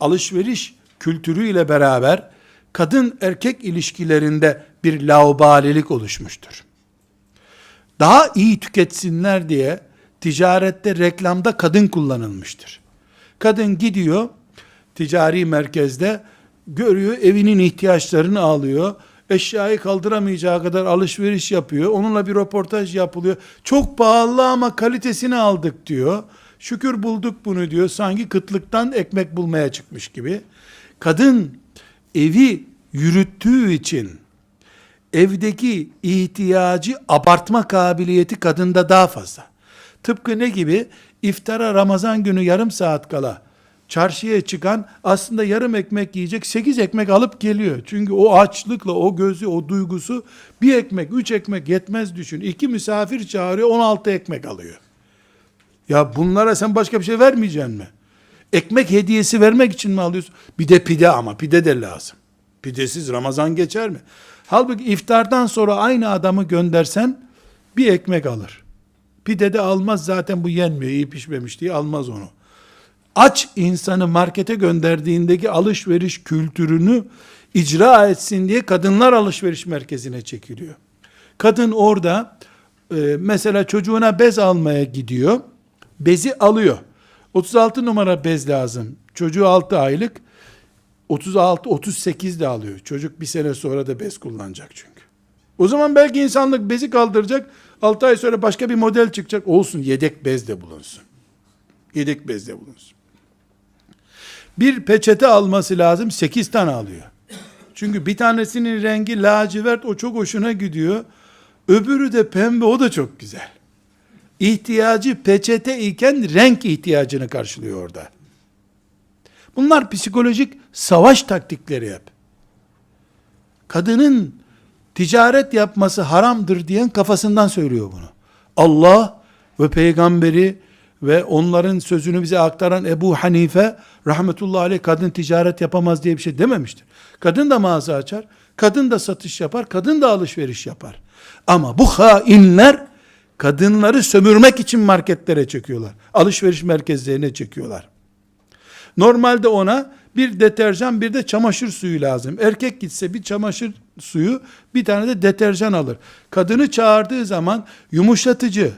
alışveriş kültürüyle beraber kadın erkek ilişkilerinde bir laubalilik oluşmuştur. Daha iyi tüketsinler diye ticarette reklamda kadın kullanılmıştır. Kadın gidiyor ticari merkezde görüyor evinin ihtiyaçlarını alıyor. Eşyayı kaldıramayacağı kadar alışveriş yapıyor. Onunla bir röportaj yapılıyor. Çok pahalı ama kalitesini aldık diyor. Şükür bulduk bunu diyor. Sanki kıtlıktan ekmek bulmaya çıkmış gibi. Kadın evi yürüttüğü için evdeki ihtiyacı abartma kabiliyeti kadında daha fazla. Tıpkı ne gibi? İftara Ramazan günü yarım saat kala çarşıya çıkan aslında yarım ekmek yiyecek 8 ekmek alıp geliyor. Çünkü o açlıkla o gözü o duygusu bir ekmek üç ekmek yetmez düşün. İki misafir çağırıyor 16 ekmek alıyor. Ya bunlara sen başka bir şey vermeyeceksin mi? Ekmek hediyesi vermek için mi alıyorsun? Bir de pide ama pide de lazım. Pidesiz Ramazan geçer mi? Halbuki iftardan sonra aynı adamı göndersen bir ekmek alır. Pide de almaz zaten bu yenmiyor iyi pişmemiş diye almaz onu. Aç insanı markete gönderdiğindeki alışveriş kültürünü icra etsin diye kadınlar alışveriş merkezine çekiliyor. Kadın orada e, mesela çocuğuna bez almaya gidiyor. Bezi alıyor. 36 numara bez lazım. Çocuğu 6 aylık. 36 38 de alıyor. Çocuk bir sene sonra da bez kullanacak çünkü. O zaman belki insanlık bezi kaldıracak. 6 ay sonra başka bir model çıkacak. Olsun yedek bez de bulunsun. Yedek bez de bulunsun. Bir peçete alması lazım. 8 tane alıyor. Çünkü bir tanesinin rengi lacivert o çok hoşuna gidiyor. Öbürü de pembe o da çok güzel. İhtiyacı peçete iken renk ihtiyacını karşılıyor orada. Bunlar psikolojik savaş taktikleri hep. Kadının ticaret yapması haramdır diyen kafasından söylüyor bunu. Allah ve peygamberi ve onların sözünü bize aktaran Ebu Hanife rahmetullahi aleyh kadın ticaret yapamaz diye bir şey dememiştir. Kadın da mağaza açar, kadın da satış yapar, kadın da alışveriş yapar. Ama bu hainler kadınları sömürmek için marketlere çekiyorlar. Alışveriş merkezlerine çekiyorlar. Normalde ona bir deterjan bir de çamaşır suyu lazım. Erkek gitse bir çamaşır suyu bir tane de deterjan alır. Kadını çağırdığı zaman yumuşatıcı,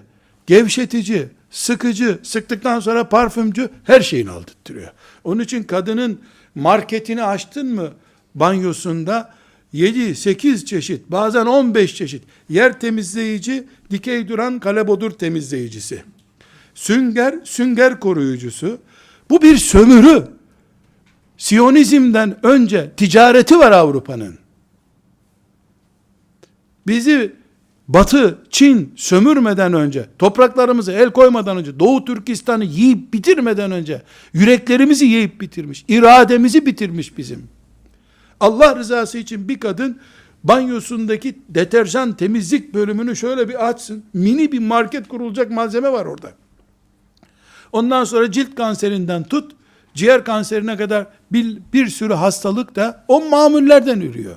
gevşetici, sıkıcı, sıktıktan sonra parfümcü her şeyini aldırtıyor. Onun için kadının marketini açtın mı banyosunda 7, 8 çeşit, bazen 15 çeşit yer temizleyici, dikey duran kalebodur temizleyicisi. Sünger, sünger koruyucusu. Bu bir sömürü. Siyonizmden önce ticareti var Avrupa'nın. Bizi Batı, Çin sömürmeden önce, topraklarımızı el koymadan önce, Doğu Türkistan'ı yiyip bitirmeden önce, yüreklerimizi yiyip bitirmiş, irademizi bitirmiş bizim. Allah rızası için bir kadın banyosundaki deterjan temizlik bölümünü şöyle bir açsın. Mini bir market kurulacak malzeme var orada. Ondan sonra cilt kanserinden tut, ciğer kanserine kadar bir, bir sürü hastalık da o mamullerden ürüyor.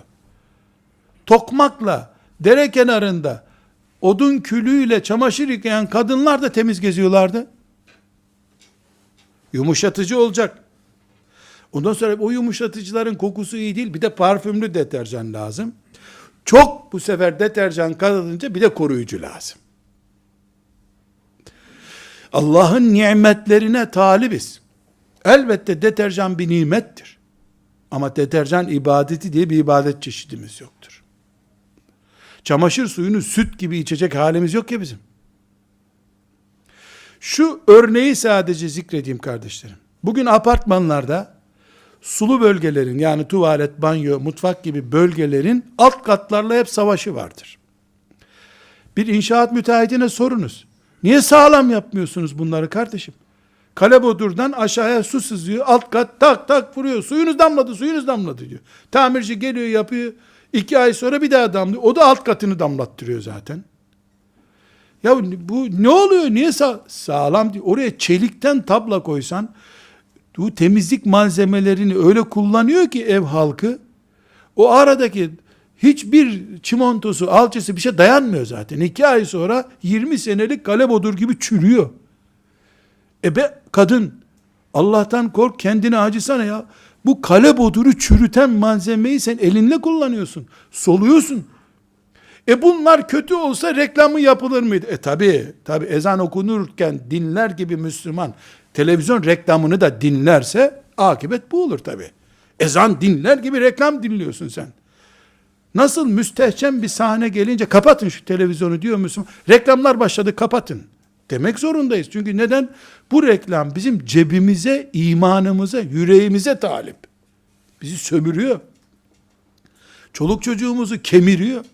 Tokmakla, dere kenarında, odun külüyle çamaşır yıkayan kadınlar da temiz geziyorlardı. Yumuşatıcı olacak. Ondan sonra o yumuşatıcıların kokusu iyi değil. Bir de parfümlü deterjan lazım. Çok bu sefer deterjan kalınca bir de koruyucu lazım. Allah'ın nimetlerine talibiz. Elbette deterjan bir nimettir. Ama deterjan ibadeti diye bir ibadet çeşidimiz yoktur. Çamaşır suyunu süt gibi içecek halimiz yok ya bizim. Şu örneği sadece zikredeyim kardeşlerim. Bugün apartmanlarda sulu bölgelerin yani tuvalet, banyo, mutfak gibi bölgelerin alt katlarla hep savaşı vardır. Bir inşaat müteahhitine sorunuz. Niye sağlam yapmıyorsunuz bunları kardeşim? Kalebodur'dan aşağıya su sızıyor. Alt kat tak tak vuruyor. Suyunuz damladı, suyunuz damladı diyor. Tamirci geliyor yapıyor. iki ay sonra bir daha damlıyor. O da alt katını damlattırıyor zaten. Ya bu ne oluyor? Niye sağ, sağlam diyor. Oraya çelikten tabla koysan bu temizlik malzemelerini öyle kullanıyor ki ev halkı o aradaki hiçbir çimentosu, alçısı bir şey dayanmıyor zaten. İki ay sonra 20 senelik kalebodur gibi çürüyor. E be kadın Allah'tan kork kendini acısana ya. Bu kale boduru çürüten malzemeyi sen elinle kullanıyorsun. Soluyorsun. E bunlar kötü olsa reklamı yapılır mıydı? E tabi tabi ezan okunurken dinler gibi Müslüman televizyon reklamını da dinlerse akıbet bu olur tabi. Ezan dinler gibi reklam dinliyorsun sen. Nasıl müstehcen bir sahne gelince kapatın şu televizyonu diyor Müslüman. Reklamlar başladı kapatın. Demek zorundayız. Çünkü neden? Bu reklam bizim cebimize, imanımıza, yüreğimize talip. Bizi sömürüyor. Çoluk çocuğumuzu kemiriyor.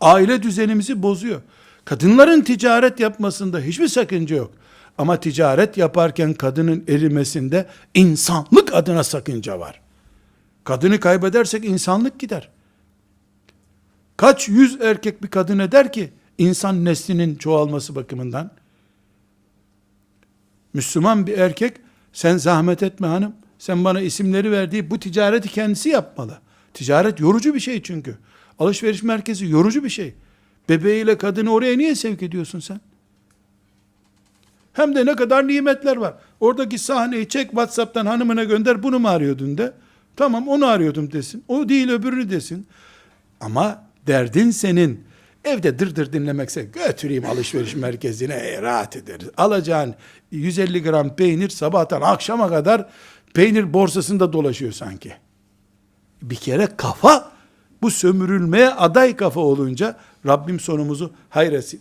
Aile düzenimizi bozuyor. Kadınların ticaret yapmasında hiçbir sakınca yok. Ama ticaret yaparken kadının erimesinde insanlık adına sakınca var. Kadını kaybedersek insanlık gider. Kaç yüz erkek bir kadın eder ki insan neslinin çoğalması bakımından? Müslüman bir erkek sen zahmet etme hanım sen bana isimleri verdiği bu ticareti kendisi yapmalı. Ticaret yorucu bir şey çünkü. Alışveriş merkezi yorucu bir şey. Bebeğiyle kadını oraya niye sevk ediyorsun sen? Hem de ne kadar nimetler var. Oradaki sahneyi çek WhatsApp'tan hanımına gönder bunu mu arıyordun de. Tamam onu arıyordum desin. O değil öbürünü desin. Ama derdin senin evde dırdır dinlemekse götüreyim alışveriş merkezine e, rahat ederiz. Alacağın 150 gram peynir sabahtan akşama kadar peynir borsasında dolaşıyor sanki. Bir kere kafa bu sömürülmeye aday kafa olunca Rabbim sonumuzu hayretsin.